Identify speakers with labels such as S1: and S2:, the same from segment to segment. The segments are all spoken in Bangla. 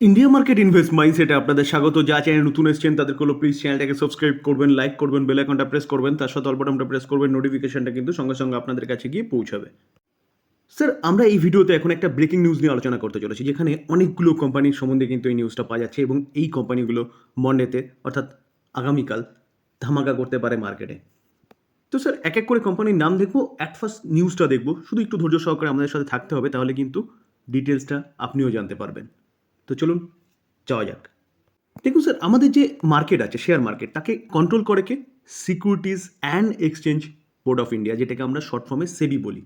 S1: ইন্ডিয়া মার্কেট ইনভেস্ট মাইন্ডসেটে আপনাদের স্বাগত। যা চ্যানেল নতুন এসেছেন, তাদেরকে হলো প্লিজ চ্যানেলটাকে সাবস্ক্রাইব করবেন লাইক করবেন বেল আইকনটা প্রেস করবেন, তার সাথে অল্পটামটা প্রেস করবেন নোটিফিকেশনটা কিন্তু সঙ্গে সঙ্গে আপনাদের কাছে গিয়ে পৌঁছাবে। স্যার আমরা এই ভিডিওতে এখন একটা ব্রেকিং নিউজ নিয়ে আলোচনা করতে চলেছি, যেখানে অনেকগুলো কোম্পানির সম্বন্ধে কিন্তু এই নিউজটা পাওয়া যাচ্ছে এবং এই কোম্পানিগুলো মন্ডেতে অর্থাৎ আগামীকাল ধামাকা করতে পারে মার্কেটে তো স্যার এক এক করে কোম্পানির নাম দেখব অ্যাট ফার্স্ট নিউজটা দেখব। শুধু একটু ধৈর্য সহকারে আমাদের সাথে থাকতে হবে, তাহলে কিন্তু ডিটেলসটা আপনিও জানতে পারবেন। তো চলুন যাওয়া যাক। দেখুন স্যার, আমাদের যে মার্কেট আছে শেয়ার মার্কেট তাকে কন্ট্রোল করে কে? Securities and exchange board of India যেটাকে আমরা শর্ট ফর্মে সেবি বলি।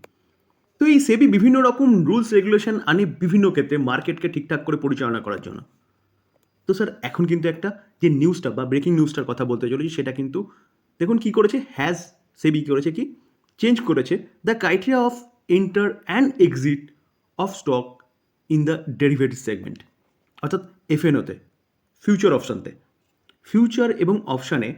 S1: তো এই সেবি বিভিন্ন রকম রুলস রেগুলেশন আনে বিভিন্ন ক্ষেত্রে মার্কেটকে ঠিকঠাক করে পরিচালনা করার জন্য। তো স্যার, এখন কিন্তু একটা যে নিউজটা বা ব্রেকিং নিউজটার কথা বলতে চলেছি, সেটা কিন্তু দেখুন কি করেছে? হ্যাজ সেবি করেছে কি? চেঞ্জ করেছে the criteria of enter and exit of stock in the derivative segment অর্থাৎ এফএনওতে ফিউচার অপশানতে ফিউচার এবং অপশানে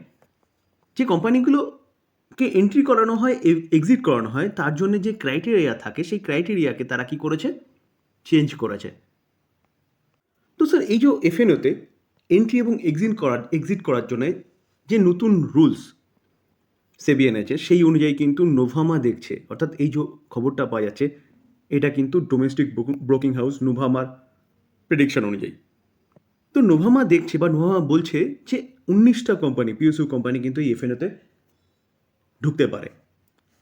S1: যে কোম্পানিগুলোকে এন্ট্রি করানো হয় এক্সিট করানো হয়, তার জন্য যে ক্রাইটেরিয়া থাকে, সেই ক্রাইটেরিয়াকে তারা কি করেছে? চেঞ্জ করেছে। তো স্যার এই যে এফএনওতে এন্ট্রি এবং এক্সিট করার এক্সিট করার জন্য যে নতুন রুলস সেবি এনেছে, সেই অনুযায়ী কিন্তু নোভামা দেখছে। অর্থাৎ এই যে খবরটা পাওয়া যাচ্ছে, এটা কিন্তু ডোমেস্টিক ব্রোকিং হাউস নোভামার প্রেডিকশন অনুযায়ী। তো নোভামা দেখছে বা নোভামা বলছে যে উনিশটা কোম্পানি পিএসইউ কোম্পানি কিন্তু এই এফএনওতে ঢুকতে পারে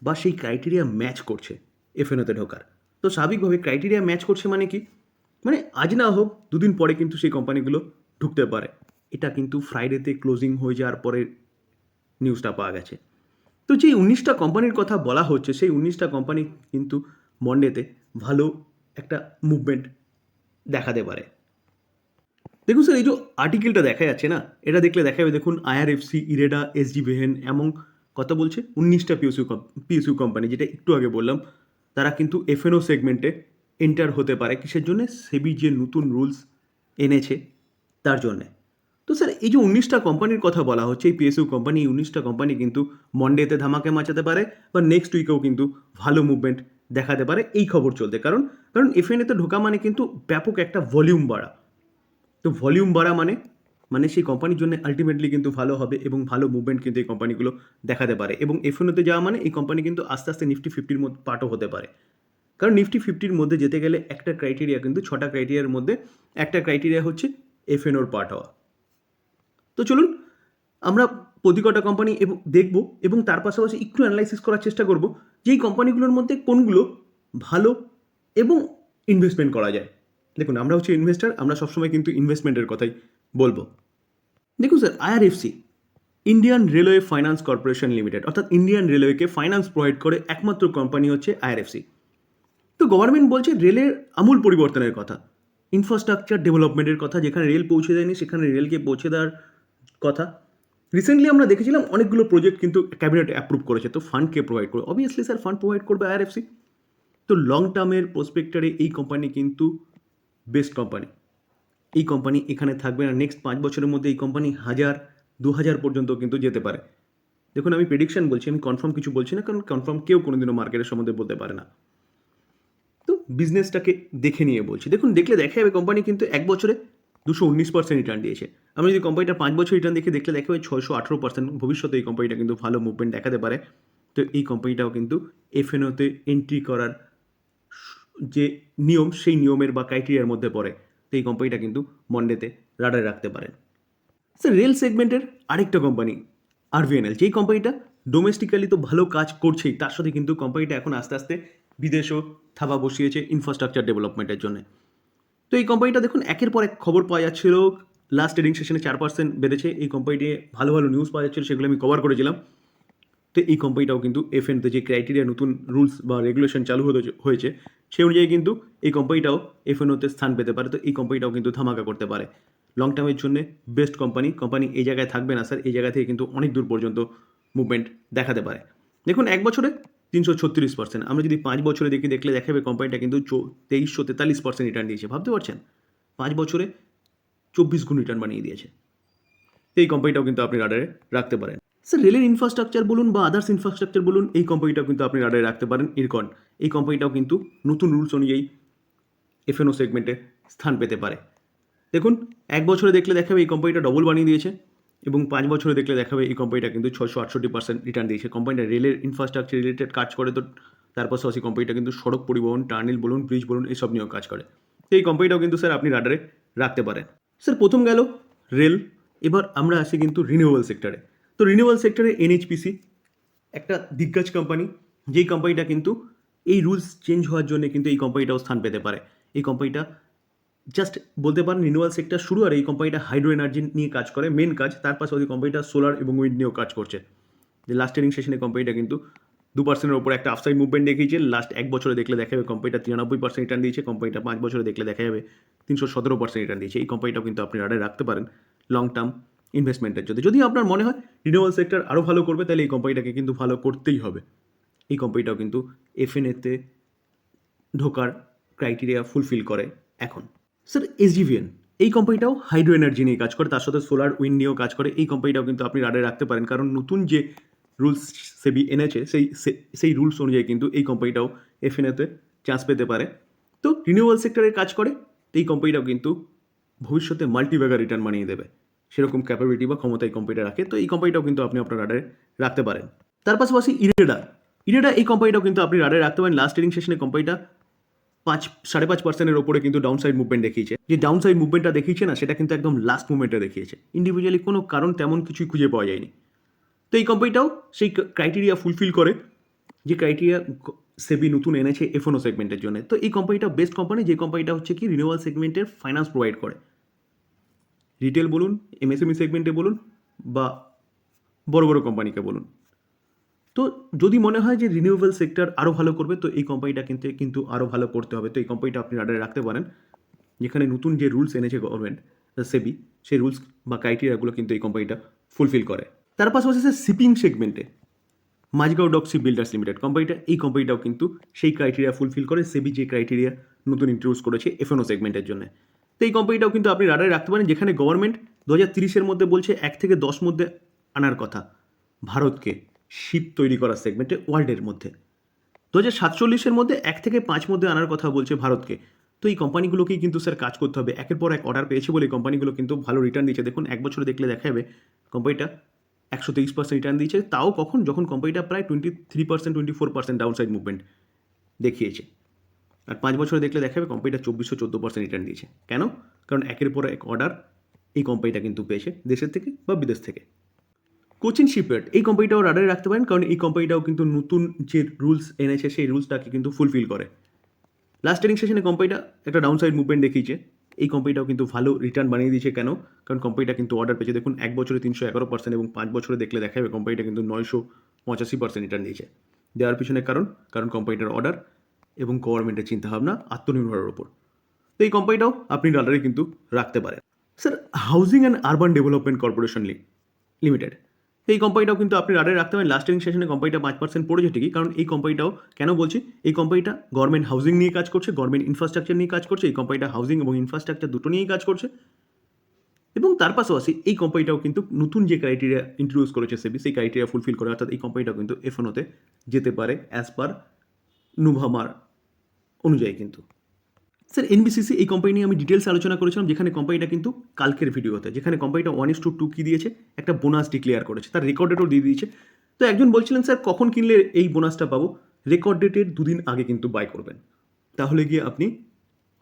S1: বা সেই ক্রাইটেরিয়া ম্যাচ করছে এফএনওতে ঢোকার। তো স্বাভাবিকভাবে ক্রাইটেরিয়া ম্যাচ করছে মানে কি? মানে আজ না হোক দুদিন পরে কিন্তু সেই কোম্পানিগুলো ঢুকতে পারে। এটা কিন্তু ফ্রাইডেতে ক্লোজিং হয়ে যাওয়ার পরে নিউজটা পাওয়া গেছে। তো যে উনিশটা কোম্পানির কথা বলা হচ্ছে, সেই উনিশটা কোম্পানি কিন্তু মন্ডেতে ভালো একটা মুভমেন্ট দেখাতে পারে। দেখুন স্যার এই যে আর্টিকেলটা দেখা যাচ্ছে না, এটা দেখলে দেখা যাবে, দেখুন আইআরএফসি ইরেডা এসডি ভেহেন এমন কথা বলছে? উনিশটা পিএসইউ পিএসইউ কোম্পানি যেটা একটু আগে বললাম, তারা কিন্তু এফএনও সেগমেন্টে এন্টার হতে পারে। কিসের জন্য? সেবি যে নতুন রুলস এনেছে, তার জন্যে। তো স্যার এই যে উনিশটা কোম্পানির কথা বলা হচ্ছে, এই পিএসইউ কোম্পানি এই উনিশটা কোম্পানি কিন্তু মন্ডেতে ধামাকে মাচাতে পারে, বা নেক্সট উইকেও কিন্তু ভালো মুভমেন্ট দেখাতে পারে, এই খবর চলতে। কারণ কারণ এফএনএতে ঢোকা মানে কিন্তু ব্যাপক একটা ভলিউম বাড়া। তো ভলিউম বাড়া মানে মানে সেই কোম্পানির জন্য আলটিমেটলি কিন্তু ভালো হবে এবং ভালো মুভমেন্ট কিন্তু এই কোম্পানিগুলো দেখাতে পারে। এবং এফএনওতে যাওয়া মানে এই কোম্পানি কিন্তু আস্তে আস্তে নিফটি ফিফটির মধ্যে পার্টও হতে পারে। কারণ নিফটি ফিফটির মধ্যে যেতে গেলে একটা ক্রাইটেরিয়া কিন্তু, ছটা ক্রাইটেরিয়ার মধ্যে একটা ক্রাইটেরিয়া হচ্ছে এফএনওর পার্ট হওয়া। তো চলুন, আমরা প্রতি কটা কোম্পানি এবং, দেখব এবং তার পাশাপাশি একটু অ্যানালাইসিস করার চেষ্টা করব যে এই কোম্পানিগুলোর মধ্যে কোনগুলো ভালো এবং ইনভেস্টমেন্ট করা যায়। দেখুন, আমরা হচ্ছে ইনভেস্টার আমরা সবসময় কিন্তু ইনভেস্টমেন্টের কথাই বলব। দেখুন sir IRFC Indian railway finance corporation limited অর্থাৎ ইন্ডিয়ান রেলওয়েকে ফাইন্যান্স প্রোভাইড করে একমাত্র কোম্পানি হচ্ছে আইআরএফসি তো গভর্নমেন্ট বলছে রেলের আমূল পরিবর্তনের কথা ইনফ্রাস্ট্রাকচার ডেভেলপমেন্টের কথা, যেখানে রেল পৌঁছে দেয়নি, সেখানে রেলকে পৌঁছে দেওয়ার কথা। রিসেন্টলি আমরা দেখেছিলাম অনেকগুলো প্রজেক্ট কিন্তু ক্যাবিনেট অ্যাপ্রুভ করেছে, তো ফান্ডকে প্রোভাইড করে অবভিয়াসলি স্যার ফান্ড প্রোভাইড করবে আর আইআরএফসি তো লং টার্মের প্রসপেক্টারে এই কোম্পানি কিন্তু বেস্ট কোম্পানি এই কোম্পানি এখানে থাকবে না নেক্সট পাঁচ বছরের মধ্যে এই কোম্পানি হাজার, দু হাজার পর্যন্ত কিন্তু যেতে পারে। দেখুন, আমি প্রেডিকশন বলছি, আমি কনফার্ম কিছু বলছি না, কারণ কনফার্ম কেউ কোনোদিনও মার্কেটের সম্বন্ধে বলতে পারে না। তো বিজনেসটাকে দেখে নিয়ে বলছি। দেখুন, দেখলে দেখা যাবে কোম্পানি কিন্তু এক বছরে দুশো উনিশ পার্সেন্ট রিটার্ন দিয়েছে। আমি যদি কোম্পানিটা পাঁচ বছর রিটার্ন দেখে দেখলে দেখে ছয়শো আঠেরো পার্সেন্ট ভবিষ্যতে এই কোম্পানিটা কিন্তু ভালো মুভমেন্ট দেখাতে পারে। তো এই কোম্পানিটাও কিন্তু এফএনওতে এন্ট্রি করার যে নিয়ম, সেই নিয়মের বা ক্রাইটেরিয়ার মধ্যে পড়ে। তো এই কোম্পানিটা কিন্তু মন্ডেতে রাডারে রাখতে পারেন। স্যার রেল সেগমেন্টের আরেকটা কোম্পানি আরভিএনএল যেই কোম্পানিটা ডোমেস্টিক্যালি তো ভালো কাজ করছেই, তার সাথে কিন্তু কোম্পানিটা এখন আস্তে আস্তে বিদেশেও থাবা বসিয়েছে ইনফ্রাস্ট্রাকচার ডেভেলপমেন্টের জন্য। তো এই কোম্পানিটা দেখুন, একের পর এক খবর পাওয়া যাচ্ছিল। লাস্ট ট্রেডিং সেশনে চার পার্সেন্ট বেড়েছে। এই কোম্পানিটি ভালো ভালো নিউজ পাওয়া যাচ্ছিল, সেগুলো আমি কভার করেছিলাম। তো এই কোম্পানিটাও কিন্তু এফ এফএনতে যে ক্রাইটেরিয়া নতুন রুলস বা রেগুলেশন চালু হতে হয়েছে সেই অনুযায়ী কিন্তু এই কোম্পানিটাও এফএনওতে স্থান পেতে পারে। তো এই কোম্পানিটাও কিন্তু ধামাকা করতে পারে। লং টার্মের জন্য বেস্ট কোম্পানি কোম্পানি এই জায়গায় থাকবে না স্যার এই জায়গা থেকে কিন্তু অনেক দূর পর্যন্ত মুভমেন্ট দেখাতে পারে। দেখুন, এক বছরে তিনশো ছত্রিশ পার্সেন্ট আমরা যদি পাঁচ বছরে দেখি, দেখলে দেখাবে কোম্পানিটা কিন্তু তেইশশো তেতাল্লিশ পার্সেন্ট রিটার্ন দিয়েছে। ভাবতে পারছেন? পাঁচ বছরে চব্বিশ গুণ রিটার্ন বানিয়ে দিয়েছে। এই কোম্পানিটাও কিন্তু আপনি রাডারে রাখতে পারেন। স্যার রেলের ইনফ্রাস্ট্রাকচার বলুন বা আদার্স ইনফ্রাস্ট্রাকচার বলুন, এই কোম্পানিটাও কিন্তু আপনি রাডারে রাখতে পারেন। ইরকন এই কোম্পানিটাও কিন্তু নতুন রুলস অনুযায়ী এফএনও সেগমেন্টে স্থান পেতে পারে। দেখুন, এক বছরে দেখলে দেখাবে এই কোম্পানিটা ডবল বানিয়ে দিয়েছে। এবং পাঁচ বছরে দেখলে দেখাবে এই কোম্পানিটা কিন্তু ছশো আটষট্টি পার্সেন্ট রিটার্ন দিয়েছে। কোম্পানিটা রেলের ইনফ্রাস্ট্রাকচার রিলেটেড কাজ করে তো তার পাশাপাশি কোম্পানিটা কিন্তু সড়ক পরিবহন টার্নেল বলুন ব্রিজ বলুন এইসব নিয়েও কাজ করে। তো এই কোম্পানিটাও কিন্তু স্যার আপনি রাডারে রাখতে পারেন। স্যার প্রথম গেল রেল এবার আমরা আসি কিন্তু রিনিউয়েবল সেক্টরে তো রিনিউয়েবল সেক্টরে এনএইচপিসি একটা দিগ্গজ কোম্পানি যেই কোম্পানিটা কিন্তু এই রুলস চেঞ্জ হওয়ার জন্য কিন্তু এই কোম্পানিটাও স্থান পেতে পারে। এই কোম্পানিটা জাস্ট বলতে পারেন রিনিউয়াল সেক্টর শুরু আর এই কোম্পানিটা হাইড্রো এনার্জি নিয়ে কাজ করে মেন কাজ। তার পাশে ওই কোম্পানিটা সোলার এবং উইন্ড নিয়েও কাজ করছে। যে লাস্ট ট্রেনিং সেশনে কোম্পানিটা কিন্তু দু পার্সেন্টের ওপর একটা আফসাইড মুভমেন্ট দেখিয়েছে। লাস্ট এক বছরে দেখলে দেখা যাবে কোম্পানিটা তিরানব্বই পার্সেন্ট রিটার্ন দিয়েছে কোম্পানিটা পাঁচ বছরে দেখলে দেখা যাবে তিনশো সতেরো পার্সেন্ট রিটার্ন দিয়েছে। এই কোম্পানিটাও কিন্তু আপনি রাডারে রাখতে পারেন লং টার্ম ইনভেস্টমেন্টের জন্য। যদি আপনার মনে হয় রিনিউয়াল সেক্টর আরও ভালো করবে, তাহলে এই কোম্পানিটাকে কিন্তু ভালো করতেই হবে। এই কোম্পানিটাও কিন্তু এফএনএতে ঢোকার ক্রাইটেরিয়া ফুলফিল করে এখন। স্যার এসজিভিএন এই কোম্পানিটাও হাইড্রো এনার্জি নিয়ে কাজ করে, তার সাথে সোলার উইন্ড নিয়েও কাজ করে, এই কোম্পানিটাও কিন্তু আপনি রাডারে রাখতে পারেন। কারণ নতুন যে রুলস সেবি এনেছে সেই সেই রুলস অনুযায়ী কিন্তু এই কোম্পানিটাও এফএনএতে চান্স পেতে পারে। তো রিনিউয়াল সেক্টরে কাজ করে, এই কোম্পানিটাও কিন্তু ভবিষ্যতে মাল্টিব্যাগার রিটার্ন বানিয়ে দেবে। সেরকম ক্যাপাবিলিটি বা ক্ষমতা এই কোম্পানিটা রাখে, তো এই কোম্পানিটাও কিন্তু আপনি আপনার রাডারে রাখতে পারেন। তার পাশাপাশি ইরেডা ইরেডা এই কোম্পানিটাও কিন্তু আপনি রাডারে রাখতে পারেন। লাস্ট ট্রেনিং সেশনে কোম্পানিটা পাঁচ, সাড়ে পাঁচ পার্সেন্টের ওপরে কিন্তু ডাউন সাইড মুভমেন্ট দেখিয়েছে। যে ডাউন সাইড মুভমেন্টটা দেখিয়েছে না, সেটা কিন্তু একদম লাস্ট মুভমেন্টে দেখিয়েছে। ইন্ডিভিজুয়ালি কোনো কারণ তেমন কিছুই খুঁজে পাওয়া যায়নি। তো এই কোম্পানিটাও সেই ক্রাইটেরিয়া ফুলফিল করে, যে ক্রাইটেরিয়া সেবি নতুন এনেছে এফোনো সেগমেন্টের জন্য। তো এই কোম্পানিটা বেস্ট কোম্পানি যে কোম্পানিটা হচ্ছে কি রিনিউয়াল সেগমেন্টের ফাইন্যান্স প্রোভাইড করে। রিটেল বলুন এমএসএমই সেগমেন্টে বলুন বা বড় বড় কোম্পানিকে বলুন। তো যদি মনে হয় যে রিনিউয়েবল সেক্টর আরও ভালো করবে, তো এই কোম্পানিটা কিন্তু কিন্তু আরও ভালো করতে হবে। তো এই কোম্পানিটা আপনি রাডারে রাখতে পারেন। যেখানে নতুন যে রুলস এনেছে গভর্নমেন্ট সেবি সেই রুলস বা ক্রাইটেরিয়াগুলো কিন্তু এই কোম্পানিটা ফুলফিল করে। তার পাশাপাশি শিপিং সেগমেন্টে মাঝগাঁও ডক্সি বিল্ডার্স লিমিটেড কোম্পানিটা এই কোম্পানিটাও কিন্তু সেই ক্রাইটেরিয়া ফুলফিল করে। সেবি যে ক্রাইটেরিয়া নতুন ইন্ট্রোডিউস করেছে এফএনও সেগমেন্টের জন্য। তো এই কোম্পানিটাও কিন্তু আপনি রাডারে রাখতে পারেন। যেখানে গভর্নমেন্ট দু হাজার তিরিশের মধ্যে বলছে এক থেকে দশ মধ্যে আনার কথা, ভারতকে। শিপ তৈরি করার সেগমেন্টে ওয়ার্ল্ডের মধ্যে। দু হাজার সাতচল্লিশের মধ্যে এক থেকে পাঁচ মধ্যে আনার কথা বলছে ভারতকে। তো এই কোম্পানিগুলোকেই কিন্তু স্যার কাজ করতে হবে। একের পর এক অর্ডার পেয়েছে বলে কোম্পানিগুলো কিন্তু ভালো রিটার্ন দিচ্ছে দেখুন, এক বছরে দেখলে দেখা যাবে কোম্পানিটা একশো তেইশ পার্সেন্ট রিটার্ন দিয়েছে। তাও কখন? যখন কোম্পানিটা প্রায় twenty three percent twenty four percent down side movement দেখিয়েছে। আর পাঁচ বছরে দেখলে দেখা যাবে কোম্পানিটা চব্বিশশো চোদ্দ পার্সেন্ট রিটার্ন দিয়েছে। কেন? কারণ একের পর এক অর্ডার এই কোম্পানিটা কিন্তু পেয়েছে দেশের থেকে বা বিদেশ থেকে। কোচিন শিপইয়ার্ড এই কোম্পানিটাও রাডারে রাখতে পারেন, কারণ এই কোম্পানিটাও কিন্তু নতুন যে রুলস এনেছে, সেই রুলসটাকে কিন্তু ফুলফিল করে। লাস্ট ট্রেনিং সেশনে কোম্পানিটা একটা ডাউন সাইড মুভমেন্ট দেখিয়েছে। এই কোম্পানিটাও কিন্তু ভালো রিটার্ন বানিয়ে দিয়েছে কেন? কারণ কোম্পানিটা কিন্তু অর্ডার পেয়েছে। দেখুন, এক বছরে তিনশো এগারো পার্সেন্ট এবং পাঁচ বছরে দেখলে দেখা যাবে কোম্পানিটা কিন্তু নয়শো পঁচাশি পার্সেন্ট রিটার্ন দিয়েছে দেওয়ার পিছনে কারণ কারণ কোম্পানিটার অর্ডার এবং গভর্নমেন্টের চিন্তাভাবনা আত্মনির্ভরের ওপর তো এই কোম্পানিটাও আপনি রাডারে কিন্তু রাখতে পারেন। Sir housing and urban development corporation limited এই কোম্পানিটাও কিন্তু আপনি রাডারে রাখতে পারেন। লাস্ট সেশনে কোম্পানিটা পাঁচ পার্সেন্ট পড়েছে ঠিকই, কারণ এই কোম্পানিটাও কেন বলছি? এই কোম্পানিটা গভর্নমেন্ট হাউজিং নিয়ে কাজ করছে গভর্নমেন্ট ইনফ্রাস্ট্রাকচার নিয়ে কাজ করছে, এই কোম্পানিটা হাউজিং এবং ইনফ্রাস্ট্রাকচার দুটো নিয়েই কাজ করছে। এবং তার পাশাপাশি এই কোম্পানিটাও কিন্তু নতুন যে ক্রাইটেরিয়া ইন্ট্রোডিউস করেছে সেবি সেই ক্রাইটেরিয়া ফুলফিল করে, অর্থাৎ এই কোম্পানিটাও কিন্তু এফএনওতে যেতে পারে অ্যাজ পার নুভামার অনুযায়ী কিন্তু। স্যার এনবিসিসি এই কোম্পানি নিয়ে আমি ডিটেলস আলোচনা করেছিলাম, যেখানে কোম্পানিটা কিন্তু কালকের ভিডিওতে যেখানে কোম্পানিটা one is to two two দিয়েছে, একটা বোনাস ডিক্লেয়ার করেছে, তার রেকর্ড ডেটও দিয়ে দিয়েছে। তো একজন বলছিলেন স্যার কখন কিনলে এই বোনাসটা পাবো? রেকর্ড ডেটের দুদিন আগে কিন্তু বাই করবেন। তাহলে গিয়ে আপনি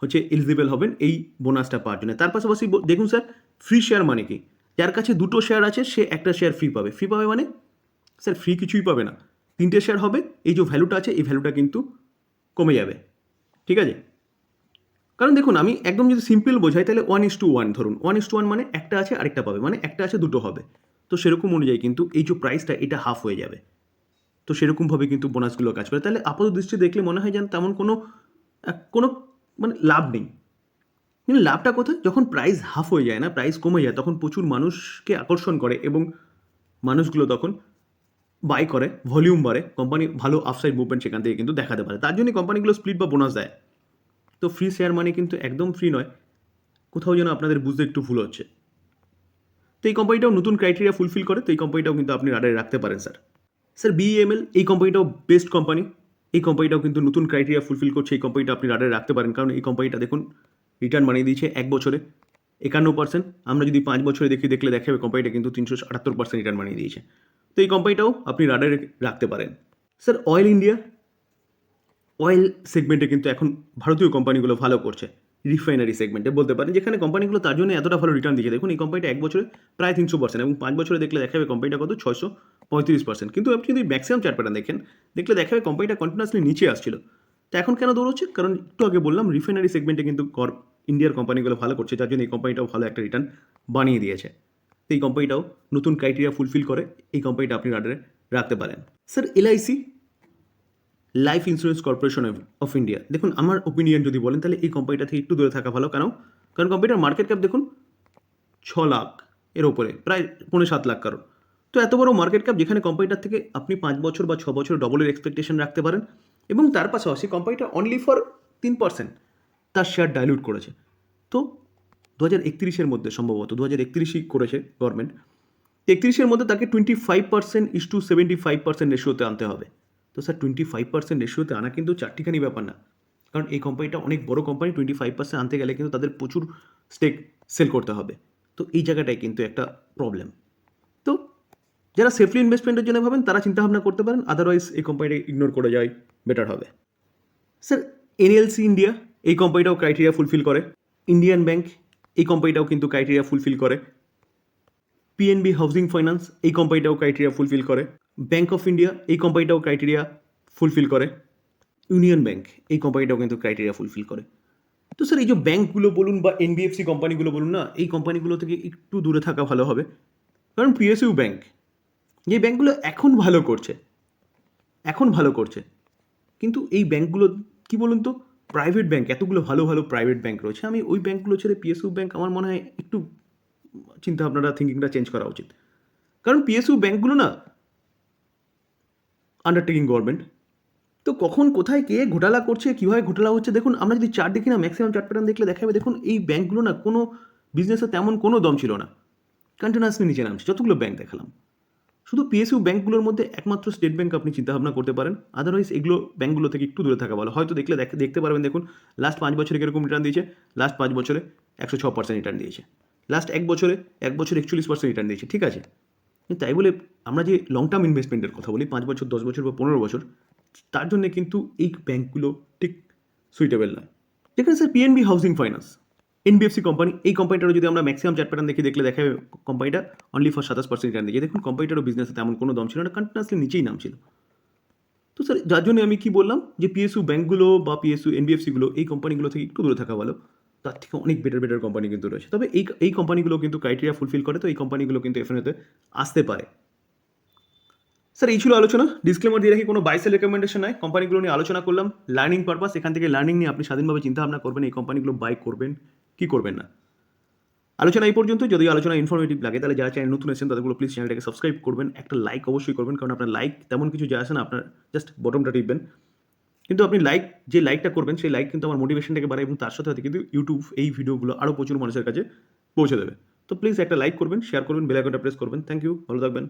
S1: হচ্ছে এলিজিবল হবেন এই বোনাসটা পাওয়ার জন্য। তার পাশাপাশি দেখুন স্যার ফ্রি শেয়ার মানে কি? যার কাছে দুটো শেয়ার আছে, সে একটা শেয়ার ফ্রি পাবে। ফ্রি পাবে মানে স্যার ফ্রি কিছুই পাবে না। তিনটে শেয়ার হবে, এই যে ভ্যালুটা আছে, এই ভ্যালুটা কিন্তু কমে যাবে। ঠিক আছে? কারণ দেখুন, আমি একদম যদি সিম্পল বোঝাই, তাহলে ওয়ান ইস টু ওয়ান ধরুন। ওয়ান ইস টু ওয়ান মানে একটা আছে, আরেকটা পাবে। মানে একটা আছে, দুটো হবে। তো সেরকম অনুযায়ী কিন্তু এই যে প্রাইসটা এটা হাফ হয়ে যাবে। তো সেরকমভাবে কিন্তু বোনাসগুলো কাজ করে। তাহলে আপাত দৃষ্টি দেখলে মনে হয় যেন তেমন কোনো কোনো মানে লাভ নেই। কিন্তু লাভটা কোথায়? যখন প্রাইস হাফ হয়ে যায় না প্রাইস কমে যায়, তখন প্রচুর মানুষকে আকর্ষণ করে এবং মানুষগুলো তখন বাই করে ভলিউম বাড়ে। কোম্পানি ভালো আফসাইড মুভমেন্ট সেখান থেকে কিন্তু দেখাতে পারে। তার জন্য কোম্পানিগুলো স্প্লিট বা বোনাস দেয়। তো ফ্রি শেয়ার মানে কিন্তু একদম ফ্রি নয়। কোথাও যেন আপনাদের বুঝতে একটু ভুল হচ্ছে। তো এই কোম্পানিটাও নতুন ক্রাইটেরিয়া ফুলফিল করে, তো এই কোম্পানিটাও কিন্তু আপনি রাডারে রাখতে পারেন স্যার স্যার বিএমএল এই কোম্পানিটাও বেস্ট কোম্পানি এই কোম্পানিটাও কিন্তু নতুন ক্রাইটেরিয়া ফুলফিল করছে, এই কোম্পানিটা আপনি রাডারে রাখতে পারেন। কারণ এই কোম্পানিটা দেখুন রিটার্ন বানিয়ে দিয়েছে এক বছরে, একান্ন পার্সেন্ট আমরা যদি পাঁচ বছরে দেখি, দেখলে দেখা কোম্পানিটা কিন্তু তিনশো আটাত্তর পার্সেন্ট রিটার্ন বানিয়ে দিয়েছে। তো এই কোম্পানিটাও আপনি রাডারে রাখতে পারেন। স্যার অয়েল ইন্ডিয়া অয়েল সেগমেন্টে কিন্তু এখন ভারতীয় কোম্পানিগুলো ভালো করছে। রিফাইনারি সেগমেন্টে বলতে পারেন, যেখানে কোম্পানিগুলো তার জন্য এতটা ভালো রিটার্ন দিয়েছে। দেখুন, এই কোম্পানিটা এক বছরে প্রায় তিনশো পার্সেন্ট এবং পাঁচ বছরে দেখলে দেখাবে কোম্পানিটা কত? ছয়শো পঁয়ত্রিশ পার্সেন্ট কিন্তু আপনি যদি ম্যাক্সিমাম চার্ট প্যাটার্ন দেখেন, দেখলে দেখাবে কোম্পানিটা কন্টিনিউসলি নিচে আসছিল। তো এখন কেন দৌড়চ্ছে? কারণ একটু আগে বললাম রিফাইনারি সেগমেন্টে কিন্তু ইন্ডিয়ার কোম্পানিগুলো ভালো করছে, যার জন্য এই কোম্পানিটাও ভালো একটা রিটার্ন বানিয়ে দিয়েছে। এই কোম্পানিটাও নতুন ক্রাইটেরিয়া ফুলফিল করে এই কোম্পানিটা আপনি রাডারে রাখতে পারেন। Sir LIC life insurance corporation of India. দেখুন, আমার ওপিনিয়ন যদি বলেন, তাহলে এই কোম্পানিটা থেকে একটু দূরে থাকা ভালো। কেন? কারণ কোম্পানিটার মার্কেট ক্যাপ দেখুন, ছ লাখ এর ওপরে প্রায় পৌনে সাত লাখ কারণ। তো এত বড় মার্কেট ক্যাপ যেখানে কোম্পানিটার থেকে আপনি পাঁচ বছর বা ছ বছর ডবলের এক্সপেকটেশন রাখতে পারেন এবং তার পাশাপাশি কোম্পানিটা অনলি ফর তিন পার্সেন্ট তার শেয়ার ডাইলিউট করেছে। তো দু হাজার একত্রিশের মধ্যে সম্ভবত, দু হাজার একত্রিশই করেছে গভর্নমেন্ট একত্রিশের মধ্যে তাকে twenty five percent is to seventy five percent রেশিওতে আনতে হবে। তো স্যার টোয়েন্টি ফাইভ পার্সেন্ট রেশিওতে আনা কিন্তু চারটিখানি ব্যাপার না। কারণ এই কোম্পানিটা অনেক বড় কোম্পানি টোয়েন্টি ফাইভ পার্সেন্ট আনতে গেলে কিন্তু তাদের প্রচুর স্টেক সেল করতে হবে। তো এই জায়গাটাই কিন্তু একটা প্রবলেম তো যারা সেফলি ইনভেস্টমেন্টের জন্য ভাবেন, তারা চিন্তাভাবনা করতে পারেন আদারওয়াইজ এই কোম্পানিটা ইগনোর করে যায় বেটার হবে। স্যার এনএলসি ইন্ডিয়া এই কোম্পানিটাও ক্রাইটেরিয়া ফুলফিল করে। ইন্ডিয়ান ব্যাংক এই কোম্পানিটাও কিন্তু ক্রাইটেরিয়া ফুলফিল করে। পিএনবি হাউজিং ফাইন্যান্স এই কোম্পানিটাও ক্রাইটেরিয়া ফুলফিল করে। ব্যাংক অফ ইন্ডিয়া এই কোম্পানিটাও ক্রাইটেরিয়া ফুলফিল করে। ইউনিয়ন ব্যাঙ্ক এই কোম্পানিটাও কিন্তু ক্রাইটেরিয়া ফুলফিল করে। তো স্যার এই যে ব্যাঙ্কগুলো বলুন বা এনবিএফসি কোম্পানিগুলো বলুন না, এই কোম্পানিগুলো থেকে একটু দূরে থাকা ভালো হবে। কারণ পিএসইউ ব্যাঙ্ক যে ব্যাঙ্কগুলো এখন ভালো করছে। এখন ভালো করছে। কিন্তু এই ব্যাংকগুলো কি বলুন তো প্রাইভেট ব্যাঙ্ক এতগুলো ভালো ভালো প্রাইভেট ব্যাঙ্ক রয়েছে। আমি ওই ব্যাংকগুলো ছেড়ে পিএসইউ ব্যাঙ্ক আমার মনে হয় একটু চিন্তা ভাবনাটা থিঙ্কিংটা চেঞ্জ করা উচিত। কারণ পিএসইউ ব্যাংকগুলো না আন্ডারটেকিং গভর্নমেন্ট তো কখন কোথায় কে ঘোটালা করছে, কীভাবে ঘোটালা হচ্ছে, দেখুন, আমরা যদি চার্ট দেখি না ম্যাক্সিমাম চার্ট প্যাটার্ন দেখলে দেখাবে, দেখুন, এই ব্যাঙ্কগুলো না কোনো বিজনেসে তেমন কোনো দম ছিল না। কন্টিনিউসলি নিচে নামছে, যতগুলো ব্যাংক দেখালাম। শুধু পিএসইউ ব্যাংকগুলোর মধ্যে একমাত্র স্টেট ব্যাঙ্ক আপনি চিন্তাভাবনা করতে পারেন। আদারওয়াইজ এগুলো ব্যাঙ্কগুলো থেকে একটু দূরে থাকা ভালো। হয়তো দেখলে দেখ- দেখতে পারবেন, দেখুন লাস্ট পাঁচ বছরে কীরকম রিটার্ন দিয়েছে? লাস্ট পাঁচ বছরে একশো ছ পার্সেন্ট রিটার্ন দিয়েছে। লাস্ট এক বছরে, এক বছর একচল্লিশ পার্সেন্ট রিটার্ন দিয়েছে, ঠিক আছে? তাই বলে আমরা যে লং টার্ম ইনভেস্টমেন্টের কথা বলি, পাঁচ বছর, দশ বছর বা পনেরো বছর, তার জন্য কিন্তু এই ব্যাংকগুলো ঠিক সুইটেবল নয়। যেখানে sir PNB housing finance NBFC company এই কোম্পানিটারও যদি আমরা ম্যাক্সিমাম চার্ট প্যাটার্ন দেখি দেখলে দেখা যাবে কোম্পানিটা অনলি ফর সাতাশ পার্সেন্ট রিটার্ন দিয়েছে দেখুন কোম্পানিটারও বিজনেসে তেমন কোনো দম ছিল না কন্টিনিউসলি নিচেই নাম ছিল। তো স্যার যার জন্য আমি কি বললাম যে পিএসইউ ব্যাঙ্কগুলো বা পিএসইউ এনবিএফসিগুলো এই কোম্পানিগুলো থেকে একটু দূরে থাকা ভালো। তার থেকে অনেক বেটার বেটার কোম্পানি কিন্তু রয়েছে। তবে এই এই কোম্পানিগুলো কিন্তু ক্রাইটেরিয়া ফুলফিল করে তো, এই কোম্পানিগুলো কিন্তু এফএনওতে আসতে পারে। স্যার এই ছিল আলোচনা। ডিসক্লেমার দিয়ে রাখি, কোনো বাইসেল রেকমেন্ডেশন নয় কোম্পানিগুলো নিয়ে আলোচনা করলাম। লার্নিং পারপাস এখান থেকে লার্নিং নিয়ে আপনি স্বাধীনভাবে চিন্তা ভাবনা করবেন, এই কোম্পানিগুলো বাই করবেন, কি করবেন না। আলোচনা এই পর্যন্ত। যদি আলোচনা ইনফরমেটিভ লাগে, তাহলে যারা চ্যানেল নতুন আছেন, তাদেরগুলো প্লিজ চ্যানেলটাকে সাবস্ক্রাইব করবেন। একটা লাইক অবশ্যই করবেন, কারণ আপনার লাইক তেমন কিছু যা আসে না, আপনার জাস্ট বটমটা টিপবেন। কিন্তু আপনি লাইক যে লাইকটা করবেন, সেই লাইক কিন্তু আমার মোটিভেশনটাকে বাড়ায় এবং তার সাথে সাথে কিন্তু ইউটিউব এই ভিডিওগুলো আরও প্রচুর মানুষের কাছে পৌঁছে দেবে। তো প্লিজ একটা লাইক করবেন শেয়ার করবেন বেলাইকনটা প্রেস করবেন। থ্যাংক ইউ ভালো থাকবেন।